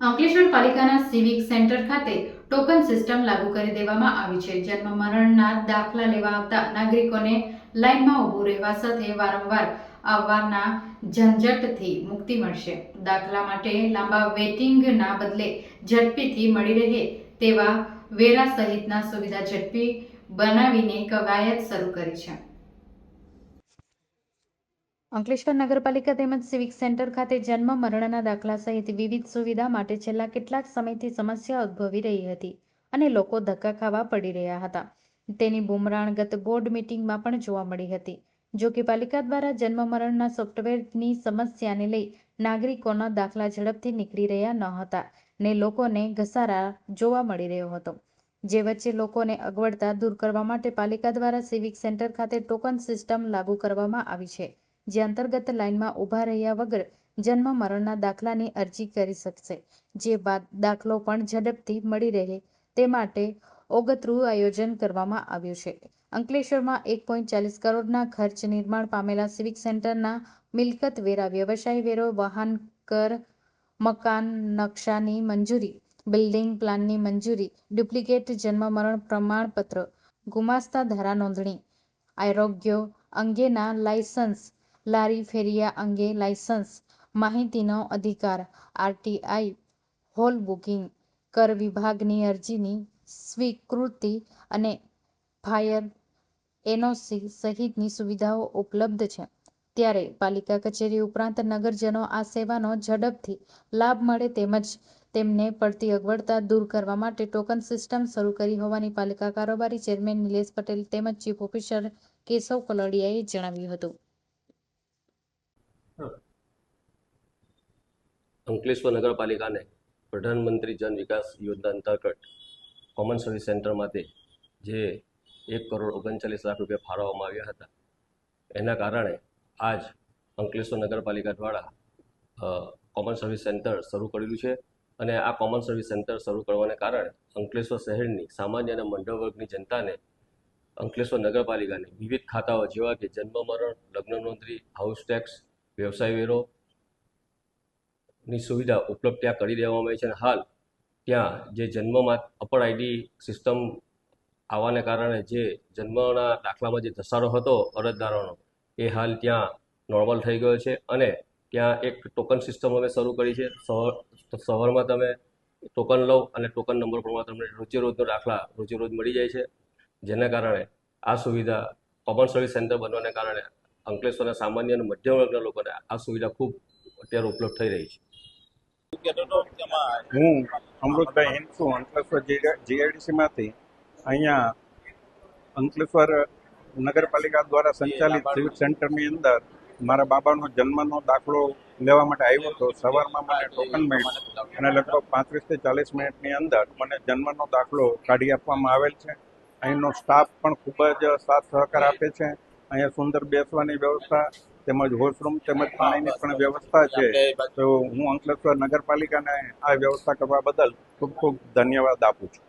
અંકલેશ્વર પાલિકાના civic centre ખાતે token system લાગુ કરી દેવામાં આવી છે જન્મ મરણના દાખલા લેવા આવતા નાગરિકોને લાઇનમાં ઊભું રહેવા સાથે વારંવાર આવવાના ઝંઝટથી મુક્તિ મળશે. દાખલા માટે લાંબા વેટિંગના બદલે ઝડપીથી મળી રહે તેવા વેરા સહિતના સુવિધા ઝડપી બનાવીને કવાયત શરૂ કરી છે. અંકલેશ્વર નગરપાલિકા તેમજ સિવિક સેન્ટર ખાતે જન્મ મરણના દાખલા સહિત વિવિધ સુવિધા માટે છેલ્લા કેટલાક સમયથી સમસ્યા ઉદ્ભવી રહી હતી અને લોકો ધક્કા ખાવા પડી રહ્યા હતા. તેની બુમરાણ ગત બોર્ડ મીટિંગમાં પણ જોવા મળી હતી, જો કે પાલિકા દ્વારા જન્મ મરણના સોફ્ટવેરની સમસ્યાને લઈ નાગરિકોના દાખલા ઝડપથી નીકળી રહ્યા ન હતા ને લોકોને ઘસારા જોવા મળી રહ્યો હતો. જે વચ્ચે લોકોને અગવડતા દૂર કરવા માટે પાલિકા દ્વારા સિવિક સેન્ટર ખાતે ટોકન સિસ્ટમ લાગુ કરવામાં આવી છે. જે અંતર્ગત લાઇનમાં ઊભા રહ્યા વગર જન્મ મરણના દાખલાની અરજી કરી શકશે, જે બાદ દાખલો પણ ઝડપથી મળી રહે તે માટે ઓગતરું આયોજન કરવામાં આવ્યું છે. અંકલેશ્વરમાં એક પોઈન્ટ ચાલીસ કરોડના ખર્ચ નિર્માણ પામેલા સિવિક સેન્ટરના મિલકત વેરા વ્યવસાય વેરો, વાહન કર, મકાન નકશાની મંજૂરી, બિલ્ડિંગ પ્લાનની મંજૂરી, ડુપ્લિકેટ જન્મ મરણ પ્રમાણપત્ર, ગુમાસ્તા ધારા નોંધણી, આરોગ્ય અંગેના લાયસન્સ લારી ફેરિયા અંગે લાયસન્સ માહિતીનો અધિકાર, આરટીઆઈ, હોલ બુકિંગ, કર વિભાગની અરજીની સ્વીકૃતિ અને ફાયર એનઓસી સહિતની સુવિધાઓ ઉપલબ્ધ છે. ત્યારે પાલિકા કચેરી ઉપરાંત નગરજનો આ સેવાનો ઝડપથી લાભ મળે તેમજ તેમને પડતી અગવડતા દૂર કરવા માટે ટોકન સિસ્ટમ શરૂ કરી હોવાની પાલિકા કારોબારી ચેરમેન નિલેશ પટેલ તેમજ ચીફ ઓફિસર કેશવ કલોડિયાએ જણાવ્યું હતું. અંકલેશ્વર નગરપાલિકાને પ્રધાનમંત્રી જન વિકાસ યોજના અંતર્ગત કોમન સર્વિસ સેન્ટર માટે જે એક કરોડ ઓગણચાલીસ લાખ રૂપિયા ફાળવવામાં આવ્યા હતા. એના કારણે આજ અંકલેશ્વર નગરપાલિકા દ્વારા કોમન સર્વિસ સેન્ટર શરૂ કરેલું છે અને આ કોમન સર્વિસ સેન્ટર શરૂ કરવાને કારણે અંકલેશ્વર શહેરની સામાન્ય અને મંડળ વર્ગની જનતાને અંકલેશ્વર નગરપાલિકાને વિવિધ ખાતાઓ જેવા કે જન્મ, મરણ, લગ્ન નોંધણી હાઉસ ટેક્સ વ્યવસાય વેરો ની સુવિધા ઉપલબ્ધ ત્યાં કરી દેવામાં આવી છે અને હાલ ત્યાં જે જન્મમાં અપર આઈડી સિસ્ટમ આવવાને કારણે જે જન્મના દાખલામાં જે ધસારો હતો અરજદારોનો, એ હાલ ત્યાં નોર્મલ થઈ ગયો છે અને ત્યાં એક ટોકન સિસ્ટમ અમે શરૂ કરી છે. સવારમાં તમે ટોકન લો અને ટોકન નંબર પ્રમાણે તમને રોજેરોજનો દાખલા રોજેરોજ મળી જાય છે. જેના કારણે આ સુવિધા કોમન સર્વિસ સેન્ટર બનવાને કારણે અંકલેશ્વરના સામાન્ય અને મધ્યમ વર્ગના લોકોને આ સુવિધા ખૂબ અત્યારે ઉપલબ્ધ થઈ રહી છે. હું અમૃતભાઈ હિંસુ અંકલેશ્વર જીઆઈડીસીમાંથી અહીંયા અંકલેશ્વર નગરપાલિકા દ્વારા સંચાલિત સિવિક સેન્ટરની અંદર મારા બાબાનો જન્મનો દાખલો લેવા માટે આવ્યો હતો. સવારમાં મને ટોકન મળ્યું અને લગભગ પાંત્રીસથી ચાલીસ મિનિટની અંદર મને જન્મનો દાખલો કાઢી આપવામાં આવેલ છે. અહીંનો સ્ટાફ પણ ખૂબ જ સાથ સહકાર આપે છે. અહીંયા સુંદર બેસવાની વ્યવસ્થા તેમજ વોશરૂમ તેમજ પાણીની પણ વ્યવસ્થા છે. તો હું અંકલેશ્વર નગરપાલિકાને આ વ્યવસ્થા કરવા બદલ ખૂબ ખૂબ ધન્યવાદ આપું છું.